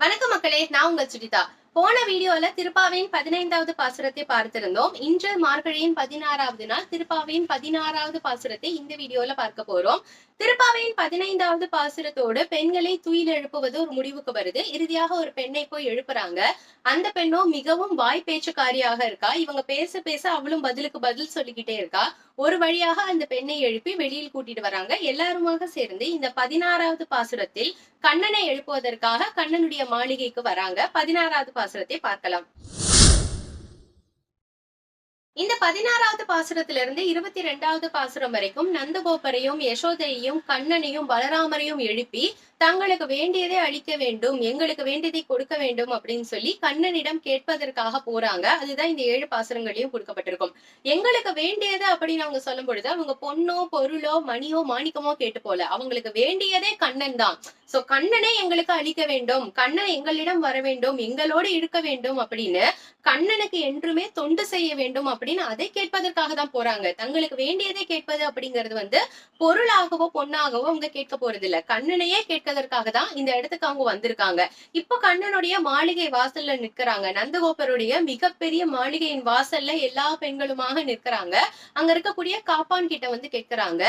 வணக்கம் மக்களே நான் உங்கள் சுடிதா போன வீடியோல திருப்பாவையின் பதினைந்தாவது பாசுரத்தை பார்த்திருந்தோம். இன்று மார்கழியின் பதினாறாவது நாள் திருப்பாவையின் பதினாறாவது பாசுரத்தை இந்த வீடியோல பார்க்க போறோம். திருப்பாவையின் பதினைந்தாவது பாசுரத்தோடு பெண்களை துயில் எழுப்புவது ஒரு முடிவுக்கு வருது. இறுதியாக ஒரு பெண்ணை போய் எழுப்புறாங்க. அந்த பெண்ணோ மிகவும் வாய் பேச்சுக்காரியாக இருக்கா. இவங்க பேச பேச அவளும் பதிலுக்கு பதில் சொல்லிக்கிட்டே இருக்கா. ஒரு வழியாக அந்த பெண்ணை எழுப்பி வெளியில் கூட்டிட்டு வராங்க. எல்லாருமாக சேர்ந்து இந்த பதினாறாவது பாசுரத்தில் கண்ணனை எழுப்புவதற்காக கண்ணனுடைய மாளிகைக்கு வராங்க. பதினாறாவது பாசுரத்தை பார்க்கலாம். இந்த பதினாறாவது பாசுரத்திலிருந்து இருபத்தி ரெண்டாவது பாசுரம் வரைக்கும் நந்தகோபரையும் யசோதையையும் கண்ணனையும் பலராமரையும் எழுப்பி தங்களுக்கு வேண்டியதை அளிக்க வேண்டும் எங்களுக்கு வேண்டியதை கொடுக்க வேண்டும் அப்படின்னு சொல்லி கண்ணனிடம் கேட்பதற்காக போறாங்க. அதுதான் இந்த ஏழு பாசுரங்களையும் கொடுக்கப்பட்டிருக்கும். எங்களுக்கு வேண்டியது அப்படின்னு அவங்க சொல்லும் பொழுது அவங்க பொண்ணோ பொருளோ மணியோ மாணிக்கமோ கேட்டு போல அவங்களுக்கு வேண்டியதே கண்ணன் தான். சோ கண்ணனை எங்களுக்கு அளிக்க வேண்டும். கண்ணன் எங்களிடம் வர வேண்டும். எங்களோடு இருக்க வேண்டும் அப்படின்னு கண்ணனுக்கு என்றுமே தொண்டு செய்ய வேண்டும் அப்படின்னு அதை கேட்பதற்காக தான் போறாங்க. தங்களுக்கு வேண்டியதை கேட்பது அப்படிங்கிறது வந்து பொருளாகவோ பொண்ணாகவோ அவங்க கேட்க போறது இல்ல. கண்ணனையே கேட்கதற்காக தான் இந்த இடத்துக்கு அவங்க வந்திருக்காங்க. இப்ப கண்ணனுடைய மாளிகை வாசல்ல நிக்கிறாங்க நந்தகோபருடைய மிகப்பெரிய மாளிகையின் வாசல்ல எல்லா பெண்களுமாக நிற்கிறாங்க. அங்க இருக்கக்கூடிய காப்பான் கிட்ட வந்து கேட்கிறாங்க.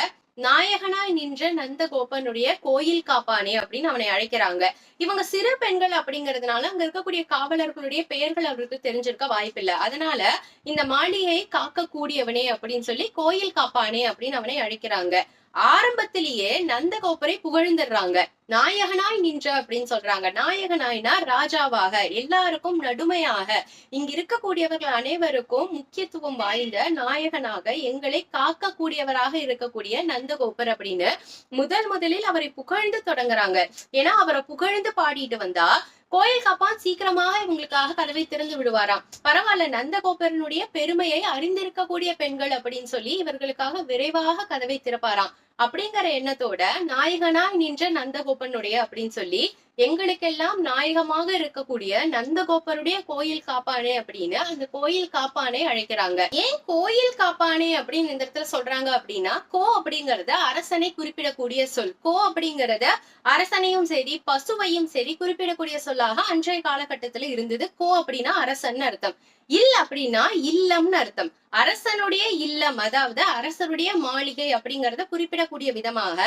நாயகனாய் நின்ற நந்தகோபனுடைய கோயில் காப்பானே அப்படின்னு அவனை அழைக்கிறாங்க. இவங்க சிறு பெண்கள் அப்படிங்கறதுனால அங்க இருக்கக்கூடிய காவலர்களுடைய பெயர்கள் அவருக்கு தெரிஞ்சிருக்க வாய்ப்பில்லை. அதனால இந்த மாளிகையை காக்கக்கூடியவனே அப்படின்னு சொல்லி கோயில் காப்பானே அப்படின்னு அவனை அழைக்கிறாங்க. ஆரம்பத்திலேயே நந்தகோபரை புகழ்ந்துடுறாங்க. நாயகனாய் நின்ற அப்படின்னு சொல்றாங்க. நாயகனாய்னா ராஜாவாக எல்லாருக்கும் நடுமையாக. இங்க இருக்கக்கூடியவர்கள் அனைவருக்கும் முக்கியத்துவம் வாய்ந்த நாயகனாக எங்களை காக்கக்கூடியவராக இருக்கக்கூடிய நந்தகோபர் அப்படின்னு முதல் முதலில் அவரை புகழ்ந்து தொடங்குறாங்க. ஏன்னா அவரை புகழ்ந்து பாடிட்டு வந்தா கோயில் காப்பான் சீக்கிரமாக இவங்களுக்காக கதவை திறந்து விடுவாராம். பரவாயில்ல நந்தகோபரனுடைய பெருமையை அறிந்திருக்கக்கூடிய பெண்கள் அப்படின்னு சொல்லி இவர்களுக்காக விரைவாக கதவை திறப்பாராம். அப்படிங்கிற எண்ணத்தோட நாயகனாய் நின்ற நந்தகோபனுடைய அப்படின்னு சொல்லி எங்களுக்கெல்லாம் நாயகமாக இருக்கக்கூடிய நந்தகோபருடைய கோயில் காப்பானே அப்படின்னு அந்த கோயில் காப்பானை அழைக்கிறாங்க. ஏன் கோயில் காப்பானே அப்படின்னு இந்த இடத்துல சொல்றாங்க அப்படின்னா கோ அப்படிங்கறத அரசனை குறிப்பிடக்கூடிய சொல். கோ அப்படிங்கறத அரசனையும் சரி பசுவையும் சரி குறிப்பிடக்கூடிய சொல்லாக அன்றைய காலகட்டத்துல இருந்தது. கோ அப்படின்னா அரசன் அர்த்தம். இல் அப்படின்னா இல்லம்னு அர்த்தம். அரசனுடைய இல்லம் அதாவது அரசருடைய மாளிகை அப்படிங்கறத சொல்லக்கூடிய விதமாக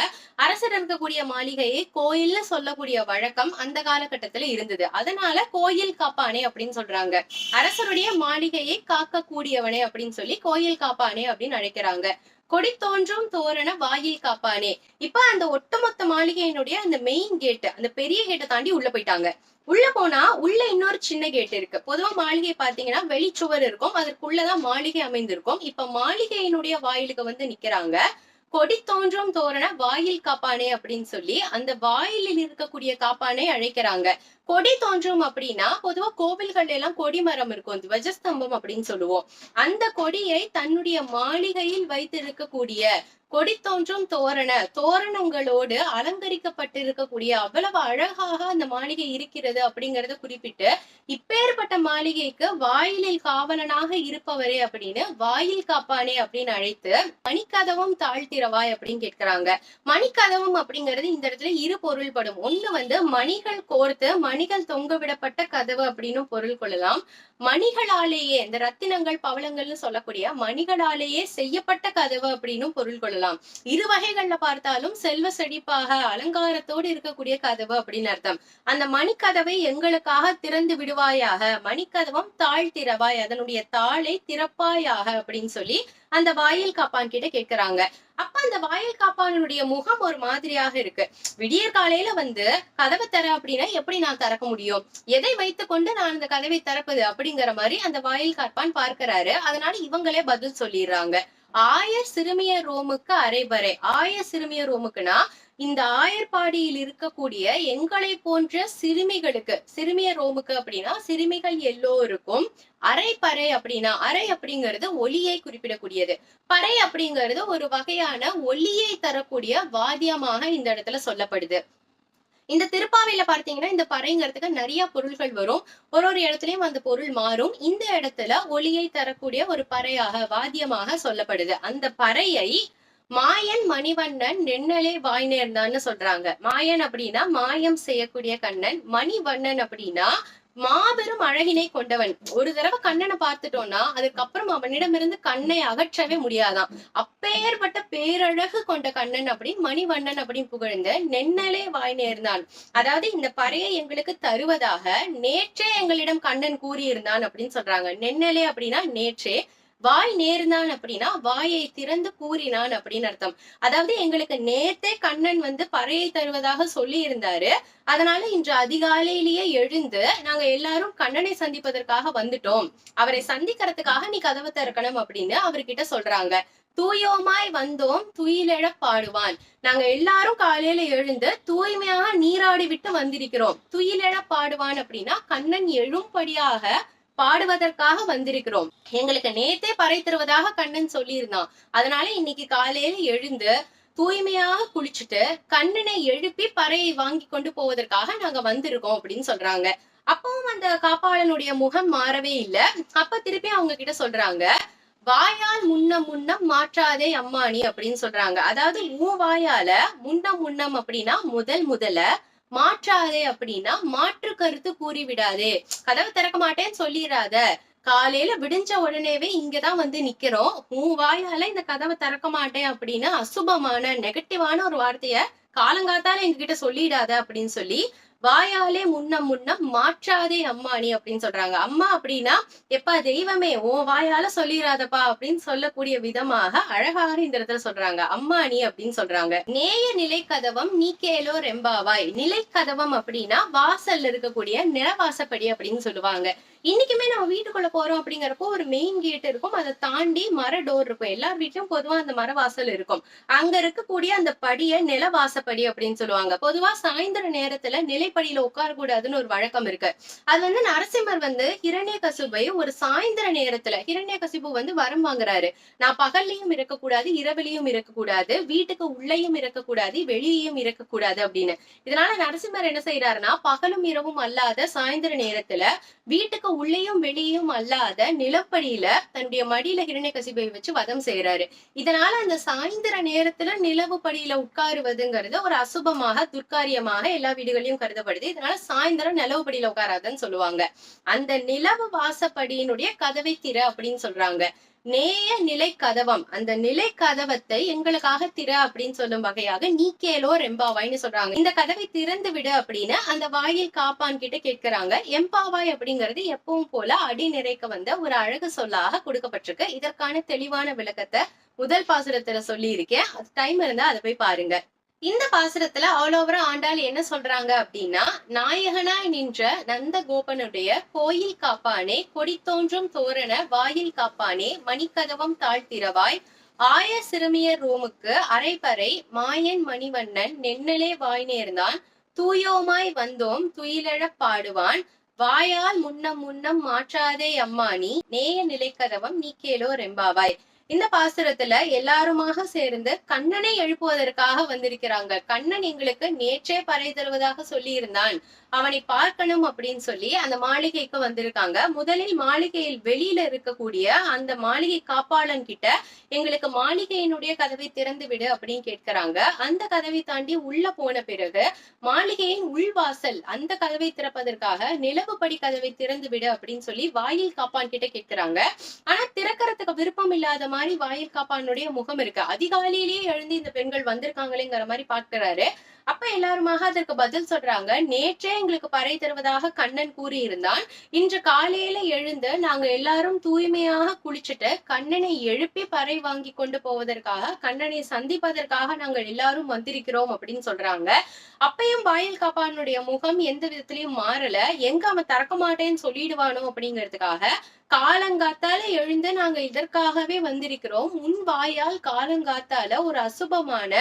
அரசர் இருக்கக்கூடிய மாளிகையை கோயில்னு சொல்லக்கூடிய வழக்கம் அந்த காலகட்டத்துல இருந்தது. அதனால கோயில் காப்பானே அப்படின்னு சொல்றாங்க. அரசருடைய மாளிகையை காக்கக்கூடியவனே அப்படின்னு சொல்லி கோயில் காப்பானே அப்படின்னு அழைக்கிறாங்க. கொடி தோன்றும் தோரண வாயில் காப்பானே. இப்ப அந்த ஒட்டுமொத்த மாளிகையினுடைய அந்த மெயின் கேட் அந்த பெரிய கேட்டை தாண்டி உள்ள போயிட்டாங்க. உள்ள போனா உள்ள இன்னொரு சின்ன கேட் இருக்கு. பொதுவா மாளிகை பாத்தீங்கன்னா வெளிச்சுவர் இருக்கும். அதற்குள்ளதான் மாளிகை அமைந்திருக்கும். இப்ப மாளிகையினுடைய வாயிலுக்கு வந்து நிக்கிறாங்க. கொடி தோன்றும் தோரண வாயில் காப்பானே அப்படின்னு சொல்லி அந்த வாயிலில் இருக்கக்கூடிய காப்பானை அழைக்கிறாங்க. கொடி தோன்றும் அப்படின்னா பொதுவா கோவில்கள் எல்லாம் கொடி மரம் இருக்கும் துவஜஸ்தம்பம் அப்படின்னு சொல்லுவோம். அந்த கொடியை தன்னுடைய மாளிகையில் வைத்திருக்கக்கூடிய கொடி தோன்றும் தோரண தோரணங்களோடு அலங்கரிக்கப்பட்டிருக்கக்கூடிய அவ்வளவு அழகாக அந்த மாளிகை இருக்கிறது அப்படிங்கறத குறிப்பிட்டு இப்பேற்பட்ட மாளிகைக்கு வாயிலில் காவலனாக இருப்பவரே அப்படின்னு வாயில் காப்பானே அப்படின்னு அழைத்து மணிக்கதவும் தாழ்த்திரவாய் அப்படின்னு கேட்கிறாங்க. மணிக்கதவும் அப்படிங்கிறது இந்த இடத்துல இரு பொருள்படும். ஒண்ணு வந்து மணிகள் கோர்த்து மணிகள் தொங்க விடப்பட்ட கதவு அப்படின்னு பொருள் கொள்ளலாம். மணிகளாலேயே இந்த ரத்தினங்கள் பவளங்கள்னு சொல்லக்கூடிய மணிகளாலேயே செய்யப்பட்ட கதவு அப்படின்னு பொருள் கொள்ளலாம். இரு வகைகள்ல பார்த்தாலும் செல்வ செழிப்பாக அலங்காரத்தோடு இருக்கக்கூடிய கதவு அப்படின்னு அர்த்தம். அந்த மணிக்கதவை எங்களுக்காக திறந்து விடுவாயாக. மணிக்கதவம் தாழ் திறவாய் அதனுடைய தாளை திறப்பாயாக அப்படின்னு சொல்லி அந்த வாயில் காப்பான் கிட்ட கேட்கிறாங்க அப்ப அந்த வாயில் காப்பானுடைய முகம் ஒரு மாதிரியாக இருக்கு. விடியற் காலையில வந்து கதவை தர அப்படின்னா எப்படி நான் திறக்க முடியும்? எதை வைத்துக் கொண்டு நான் அந்த கதவை திறப்பது அப்படிங்கிற மாதிரி அந்த வாயில் காப்பான் பார்க்கிறாரு. அதனால இவங்களே பதில் சொல்லிடுறாங்க. ஆயர் சிறுமிய ரோமுக்கு அரைபறை ஆயர் சிறுமிய ரோமுக்குன்னா இந்த ஆயர்பாடியில் இருக்கக்கூடிய எங்களை போன்ற சிறுமிகளுக்கு சிறுமிய ரோமுக்கு அப்படின்னா சிறுமிகள் எல்லோருக்கும் அரை பறை அப்படின்னா அரை அப்படிங்கிறது ஒலியை குறிப்பிடக்கூடியது. பறை அப்படிங்கிறது ஒரு வகையான ஒலியை தரக்கூடிய வாத்தியமாக இந்த இடத்துல சொல்லப்படுது. இந்த திருப்பாவையில பார்த்தீங்கன்னா இந்த பறைங்கிறதுக்கு நிறைய பொருள்கள் வரும். ஒரு ஒரு இடத்துலயும் அந்த பொருள் மாறும். இந்த இடத்துல ஒளியை தரக்கூடிய ஒரு பறையாக வாத்தியமாக சொல்லப்படுது. அந்த பறையை மாயன் மணிவண்ணன் நெண்ணலே வாய் நேர்ந்தான்னு சொல்றாங்க. மாயன் அப்படின்னா மாயம் செய்யக்கூடிய கண்ணன். மணிவண்ணன் அப்படின்னா மாபெரும் அழகினை கொண்டவன். ஒரு தடவை கண்ணனை பார்த்துட்டோம்னா அதுக்கப்புறம் அவனிடமிருந்து கண்ணை அகற்றவே முடியாதாம் அப்பேற்பட்ட பேரழகு கொண்ட கண்ணன் அப்படின்னு மணிவண்ணன் அப்படின்னு புகழ்ந்த நென்னலே வாய் நேர்ந்தான். அதாவது இந்த பறையை எங்களுக்கு தருவதாக நேற்றே எங்களிடம் கண்ணன் கூறியிருந்தான் அப்படின்னு சொல்றாங்க. நென்னலே அப்படின்னா நேற்றே வாய் நேர்ந்தான் அப்படின்னா வாயை திறந்து கூறினான் அப்படின்னு அர்த்தம். அதாவது எங்களுக்கு நேர்த்தே கண்ணன் வந்து பறையை தருவதாக சொல்லி இருந்தாரு அதனால இன்று அதிகாலையிலேயே எழுந்து நாங்க எல்லாரும் கண்ணனை சந்திப்பதற்காக வந்துட்டோம். அவரை சந்திக்கிறதுக்காக நீ கதவை திறக்கணும் அப்படின்னு அவர்கிட்ட சொல்றாங்க. தூயோமாய் வந்தோம் துயிலெழ பாடுவான். நாங்க எல்லாரும் காலையில எழுந்து தூய்மையாக நீராடி விட்டு வந்திருக்கிறோம். துயிலெழ பாடுவான் அப்படின்னா கண்ணன் எழும்படியாக பாடுவதற்காக வந்திருக்கிறோம். எங்களுக்கு நேத்தே பறை தருவதாக கண்ணன் சொல்லியிருந்தான். அதனால இன்னைக்கு காலையில எழுந்து தூய்மையாக குளிச்சுட்டு கண்ணனை எழுப்பி பறையை வாங்கி கொண்டு போவதற்காக நாங்க வந்திருக்கோம் அப்படின்னு சொல்றாங்க. அப்பவும் அந்த காப்பாளனுடைய முகம் மாறவே இல்ல. அப்ப திருப்பி அவங்க கிட்ட சொல்றாங்க வாயால் முன்னம் முன்னம் மாற்றாதே அம்மானி அப்படின்னு சொல்றாங்க. அதாவது உன் வாயால முன்னம் முன்னம் அப்படின்னா முதல் முதல்ல மாற்றாதே அப்படின்னா மாற்று கருத்து கூறிவிடாதே. கதவை திறக்க மாட்டேன்னு சொல்லிடாத காலையில விடிஞ்ச உடனேவே இங்கதான் வந்து நிக்கிறோம். உன் வாயால இந்த கதவை திறக்க மாட்டேன் அப்படின்னு அசுபமான நெகட்டிவான ஒரு வார்த்தைய காலங்காத்தால எங்ககிட்ட சொல்லிடாத அப்படின்னு சொல்லி வாயாலே முன்னம் முன்னம் மாற்றாதே அம்மானி அப்படின்னு சொல்றாங்க. அம்மா அப்படின்னா எப்பா தெய்வமே உன் வாயால சொல்லிடாதப்பா அப்படின்னு சொல்லக்கூடிய விதமாக அழகாக இந்த இடத்துல சொல்றாங்க. அம்மானி அப்படின்னு சொல்றாங்க. நேய நிலை கதவம் நீ கேலோ ரெம்பாவாய். நிலை கதவம் அப்படின்னா வாசல்ல இருக்கக்கூடிய நிலவாசப்படி அப்படின்னு சொல்லுவாங்க. இன்னைக்குமே நம்ம வீட்டுக்குள்ள போறோம் அப்படிங்கிறப்போ ஒரு மெயின் கேட் இருக்கும். அதை தாண்டி மர டோர் இருக்கும். எல்லார் வீட்லயும் பொதுவா அந்த மர வாசல் இருக்கும். அங்க இருக்கக்கூடிய அந்த படிய நிலவாசப்படி அப்படின்னு சொல்லுவாங்க. பொதுவா சாயந்தர நேரத்துல நிலைப்படியில உட்காரக்கூடாதுன்னு ஒரு வழக்கம் இருக்கு. அது வந்து நரசிம்மர் வந்து ஹிரண்ய கசுபை ஒரு சாயந்தர நேரத்துல ஹிரண்ய கசிபு வந்து வரம் வாங்குறாரு. நான் பகல்லையும் இருக்கக்கூடாது இரவிலையும் இருக்கக்கூடாது வீட்டுக்கு உள்ளேயும் இருக்கக்கூடாது வெளியேயும் இருக்கக்கூடாது அப்படின்னு. இதனால நரசிம்மர் என்ன செய்யறாருன்னா பகலும் இரவும் அல்லாத சாயந்தர நேரத்துல வீட்டுக்கு உள்ளேயும் வெளியும் அல்லாத நிலப்படியில தன்னுடைய மடியில ஹிரண்ய கசிபை வச்சு வதம் செய்யறாரு இதனால அந்த சாயந்தர நேரத்துல நிலவு படியில உட்காருவதுங்கிறது ஒரு அசுபமாக துர்க்காரியமாக எல்லா வீடுகளையும் கருதப்படுது. இதனால சாயந்தரம் நிலவு படியில உட்காராதுன்னு சொல்லுவாங்க. அந்த நிலவு வாசப்படியினுடைய கதவை திற அப்படின்னு சொல்றாங்க. நேய நிலை கதவம் அந்த நிலை கதவத்தை எங்களுக்காக திற அப்படின்னு சொல்லும் வகையாக நீ கேளோ ரெம்பாவாய்னு சொல்றாங்க. இந்த கதவை திறந்து விடு அப்படின்னு அந்த வாயில் காப்பான் கிட்ட கேட்கிறாங்க. எம்பாவாய் அப்படிங்கிறது எப்பவும் போல அடி நிறைக்க வந்த ஒரு அழகு சொல்லாக கொடுக்கப்பட்டிருக்கு. இதற்கான தெளிவான விளக்கத்தை முதல் பாசுரத்துல சொல்லி இருக்கேன் அது டைம் இருந்தா அதை போய் பாருங்க. இந்த பாசுரத்துல ஆல் ஓவரா ஆண்டாள் என்ன சொல்றாங்க அப்படின்னா நாயகனாய் நின்ற நந்த கோபனுடைய கோயில் காப்பானே கொடி தோன்றும் தோரண வாயில் காப்பானே மணிக்கதவம் தாழ்த்திரவாய். ஆய சிறுமியர் ரோமுக்கு அரைபறை மாயன் மணிவண்ணன் நென்னலே வாய் நேர்ந்தான். தூயோமாய் வந்தோம் துயிலழப் பாடுவான். வாயால் முன்னம் முன்னம் மாற்றாதே அம்மானி நேய நிலைக்கதவம் நீ கேளோ ரெம்பாவாய். இந்த பாசுரத்துல எல்லாருமாக சேர்ந்து கண்ணனை எழுப்புவதற்காக வந்திருக்கிறாங்க. கண்ணன் எங்களுக்கு நேற்றே பறை தருவதாக சொல்லி இருந்தான் அவனை பார்க்கணும் அப்படின்னு சொல்லி அந்த மாளிகைக்கு வந்திருக்காங்க. முதலில் மாளிகையில் வெளியில இருக்கக்கூடிய அந்த மாளிகை காப்பாளன் கிட்ட எங்களுக்கு மாளிகையினுடைய கதவை திறந்து விடு அப்படின்னு கேட்கிறாங்க. அந்த கதவை தாண்டி உள்ள போன பிறகு மாளிகையின் உள்வாசல் அந்த கதவை திறப்பதற்காக நிலவுப்படி கதவை திறந்து விடு அப்படின்னு சொல்லி வாயில் காப்பான் கிட்ட கேட்கிறாங்க. ஆனா திறக்கறதுக்கு விருப்பம் இல்லாத மாதிரி வாயில் காப்பானுடைய முகம் இருக்கு. அதிகாலையிலேயே எழுந்து இந்த பெண்கள் வந்திருக்காங்களேங்கிற மாதிரி பாக்குறாரு அப்ப எல்லாருமாக அதற்கு பதில் சொல்றாங்க. நேற்றே எங்களுக்கு பறை தருவதாக கண்ணன் கூறியிருந்தான். இன்று காலையில எழுந்து நாங்க எல்லாரும் தூய்மையாக குளிச்சுட்டு கண்ணனை எழுப்பி பறை வாங்கி கொண்டு போவதற்காக கண்ணனை சந்திப்பதற்காக நாங்கள் எல்லாரும் வந்திருக்கிறோம் அப்படின்னு சொல்றாங்க. அப்பயும் வாயில் காப்பானுடைய முகம் எந்த விதத்திலயும் மாறல. எங்க அவன் திறக்க மாட்டேன்னு சொல்லிடுவானோ அப்படிங்கிறதுக்காக காலங்காத்தால எழுந்து நாங்க இதற்காகவே வந்திருக்கிறோம். உன் வாயால் காலங்காத்தால ஒரு அசுபமான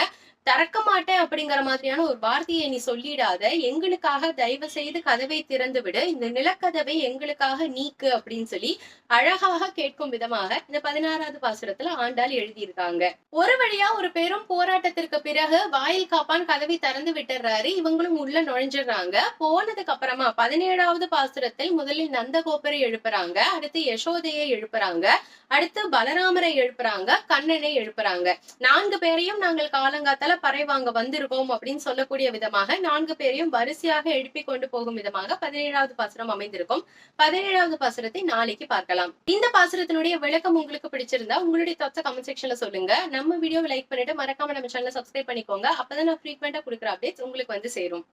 திறக்க மாட்டேன் அப்படிங்கிற மாதிரியான ஒரு வார்த்தையை நீ சொல்லிடாத. எங்களுக்காக தயவு செய்து கதவை திறந்து விடு. இந்த நிலக்கதவை எங்களுக்காக நீக்கு அப்படின்னு சொல்லி அழகாக கேட்கும் விதமாக இந்த பதினாறாவது பாசுரத்துல ஆண்டாள் எழுதியிருக்காங்க. ஒரு வழியா ஒரு பெரும் போராட்டத்திற்கு பிறகு வாயில் காப்பான் கதவை திறந்து விட்டுறாரு. இவங்களும் உள்ள நுழைஞ்சிடுறாங்க. போனதுக்கு அப்புறமா பதினேழாவது பாசுரத்தில் முதலில் நந்தகோபரை எழுப்புறாங்க. அடுத்து யசோதையை எழுப்புறாங்க. அடுத்து பலராமரை எழுப்புறாங்க. கண்ணனை எழுப்புறாங்க. நான்கு பேரையும் நாங்கள் காலங்காத்தால பறை அங்க வந்திருக்கோம் அப்படின்னு சொல்லக்கூடிய விதமாக நான்கு பேரையும் வரிசையாக எழுப்பி கொண்டு போகும் விதமாக பதினேழாவது பாசுரம் அமைந்திருக்கும். பதினேழாவது பாசுரத்தை நாளைக்கு பார்க்கலாம். இந்த பாசுரத்தினுடைய விளக்கம் உங்களுக்கு பிடிச்சிருந்தா உங்களுடைய தொத்த கமெண்ட் செக்ஷன்ல சொல்லுங்க. நம்ம வீடியோ லைக் பண்ணிட்டு மறக்காம நம்ம சேனலை சப்ஸ்கிரைப் பண்ணிக்கோங்க. அப்பதான் நான் ஃப்ரீக்வெண்டா கொடுக்குற அப்டேட்ஸ் உங்களுக்கு வந்து சேரும்.